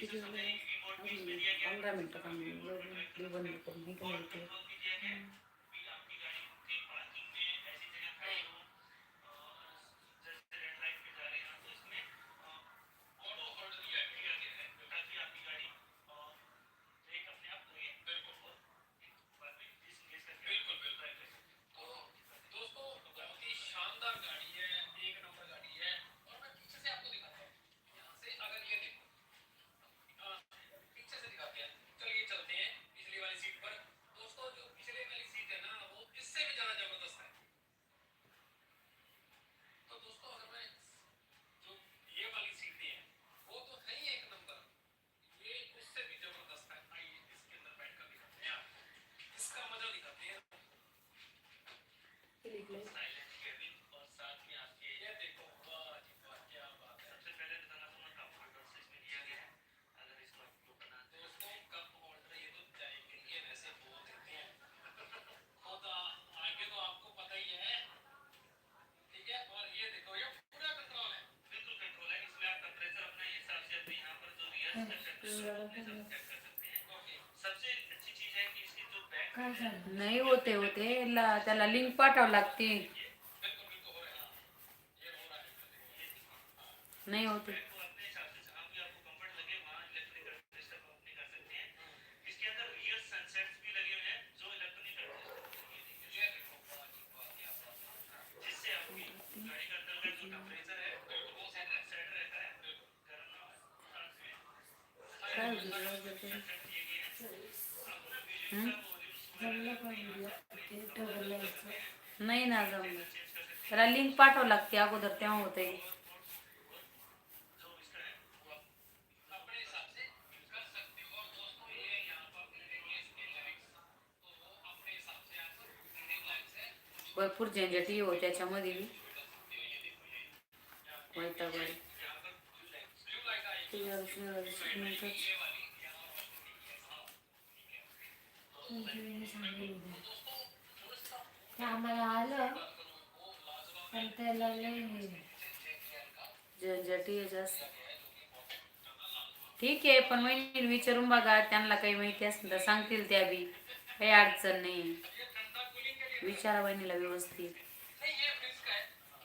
video orang minta kami belum belum belum belum place. नाही होते होते. त्याला लिंक पाठवावं लागते नाही होते. काय नाही ना जमलं त्याला लिंक पाठवावं लागते अगोदर तेव्हा होते भरपूर झंझटी हो त्याच्यामध्ये वैतागडी ठीक आहे पण वहिनी विचारून बघा त्यांना काही माहिती असेल तर सांगतील त्या बी. काही अडचण नाही. विचारा वहिनीला व्यवस्थित.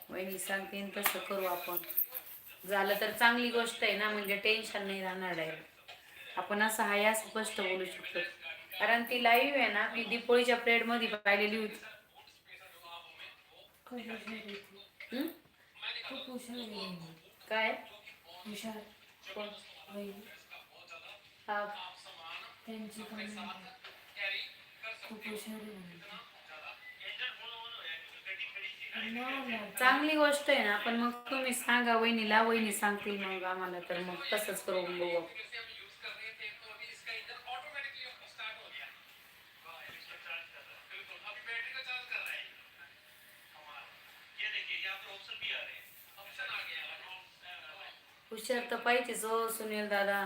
वहिनी सांगतील तसं करू आपण. झालं तर चांगली गोष्ट आहे ना म्हणजे टेन्शन नाही राहणार आहे. आपण असं हा या स्पष्ट बोलू शकतो. कारण ती लाईव्ह आहे ना मी दीपोळीच्या प्लेटमध्ये पाहिलेली होती. काय? चांगली गोष्ट आहे ना पण मग तुम्ही सांगा वहिनीला वहिनी सांगतील मग आम्हाला तर मग तसंच करून बघू. हुशार तर पाहिजेच हो सुनील दादा.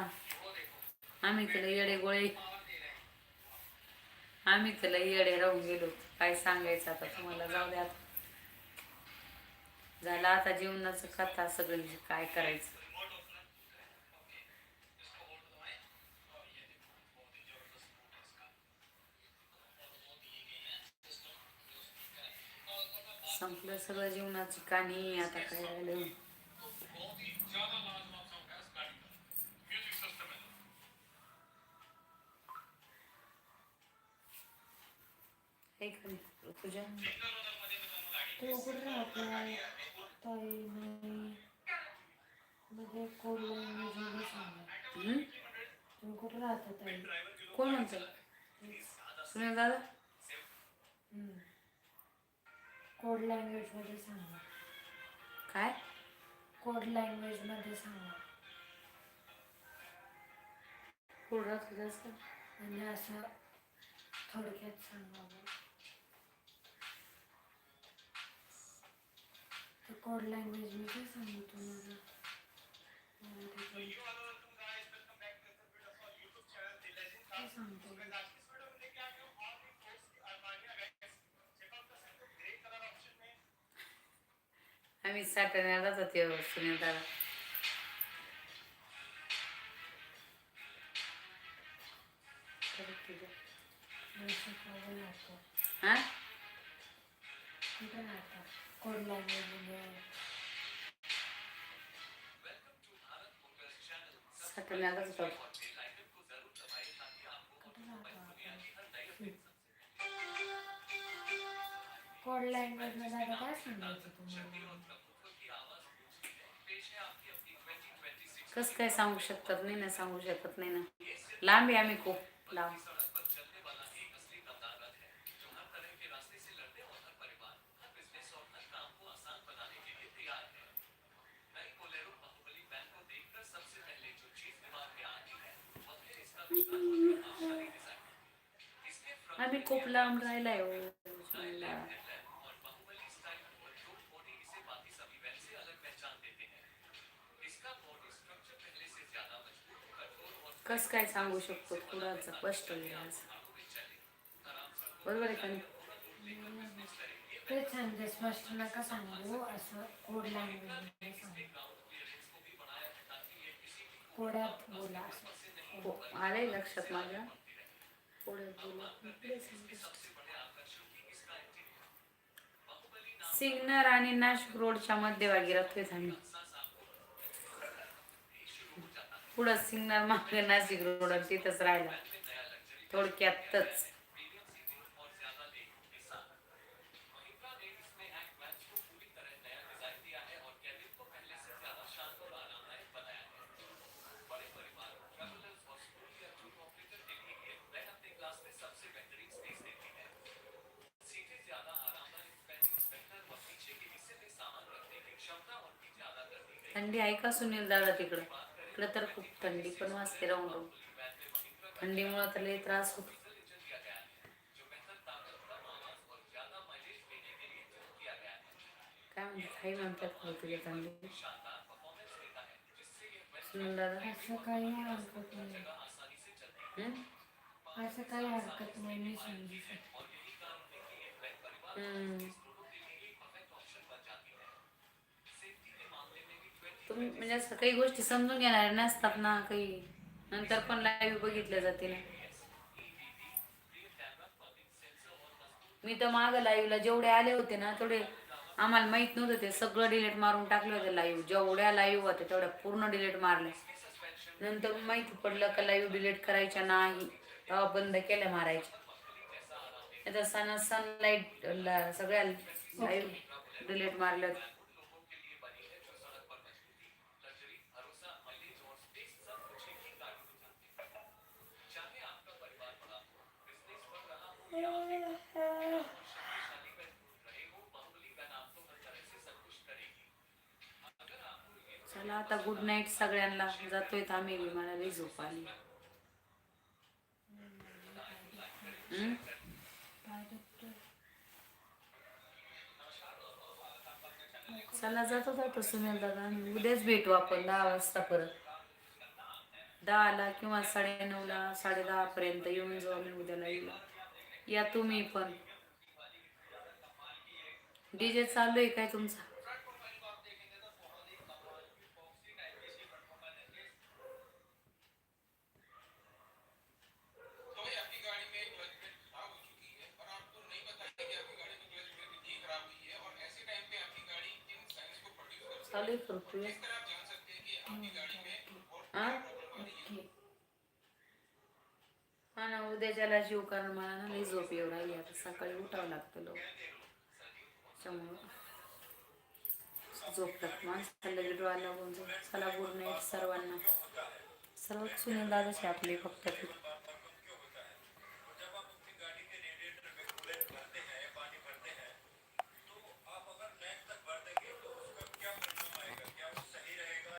आम्ही तिला येडे गोळे. आम्ही तिला येडे राहून गेलो. काय सांगायचं आता तुम्हाला? जाऊ द्या झालं आता जीवनाचं कथा सगळी. काय करायचं? संपलं सगळं जीवनाची काणी आता काय झालं? पूजा तू कुठे राहत. ताई नाही मध्ये कोण सांग तुम्ही कुठे राहता ताई. कोण सुनील दादा? कोड लँग्वेजमध्ये सांगा. काय? कोड लँग्वेजमध्ये सांगा. कोडात होतंच म्हणजे असं थोडक्यात सांगा तर कोड लँग्वेजमध्ये सांगू तुम्हाला मराठी पण सांगतो Ami zaten nerede satıyor olsun ya da. Ha? Code लँग्वेजमध्ये आता काय सांगायचं तुम्हाला कसं काय सांगू शकतात नाही ना सांगू शकत नाही ना। लांब आहे आम्ही खूप लांब आम्ही खूप लांब राहिलाय कस काय सांगू शकतो कुणाचं स्पष्ट आज. बरोबर आहे का नाही? ते सांगते स्पष्ट नका सांगू असं कोड लँग्वेजमध्ये सांगू. कोड्यात बोला असं. हो आलंय लक्षात माझ्या. पुढे बोला. सिग्नर आणि नाशिक रोडच्या मध्यभागी राहतोय आम्ही पुढं सिग्नल मागे नाशिक रोड तिथंच राहिला. थोडक्यातच. थंडी आहे का सुनील दादा तिकडं? इकडं तर खूप थंडी पण वाजते राहून राहून थंडीमुळे तर लई त्रास होतो. काय म्हणतात? काही म्हणतात का तुझ्या थंडी सुनील दादा असं काही हरकत नाही. हम्म? असं काही हरकत नाही मी समजू शकतो. हम्म. तुम्ही म्हणजे असं काही गोष्टी समजून घेणार नसतात ना काही. नंतर पण लाईव्ह बघितल्या जाते ना मी तर माग लाईव्हला जेवढे आले होते ना तेवढे आम्हाला माहीत नव्हतं ते. सगळं डिलीट मारून टाकलं होतं लाईव्ह जेवढ्या लाईव्ह होत्या तेवढ्या पूर्ण डिलीट मारल्या. नंतर माहिती पडलं का लाईव्ह डिलीट करायच्या नाही. तेव्हा बंद केल्या मारायच्या. आता सन सनलाईट सगळ्या लाईव्ह डिलीट मारल्या चला आता गुड नाईट सगळ्यांना. जातोय आम्ही बी झोप आली चला जातो जातो सुनील दादा. उद्याच भेटू आपण दहा वाजता परत. दहाला किंवा साडे नऊला साडे दहा पर्यंत येऊन जाऊ आम्ही उद्याला. येऊ या तुम्ही पण. डीजे चालू आहे काय तुमचा? चालू आहे हा ना उद्याच्याला जीव कारण मला ना लई झोप येऊ राहिली. आता सकाळी उठावं लागतं लोक त्यामुळं झोपतात माणसाला लगेच डोळा लागून जाईल चला गुड नाईट सर्वांना. सर्व सुनील दादाचे आपले फक्त.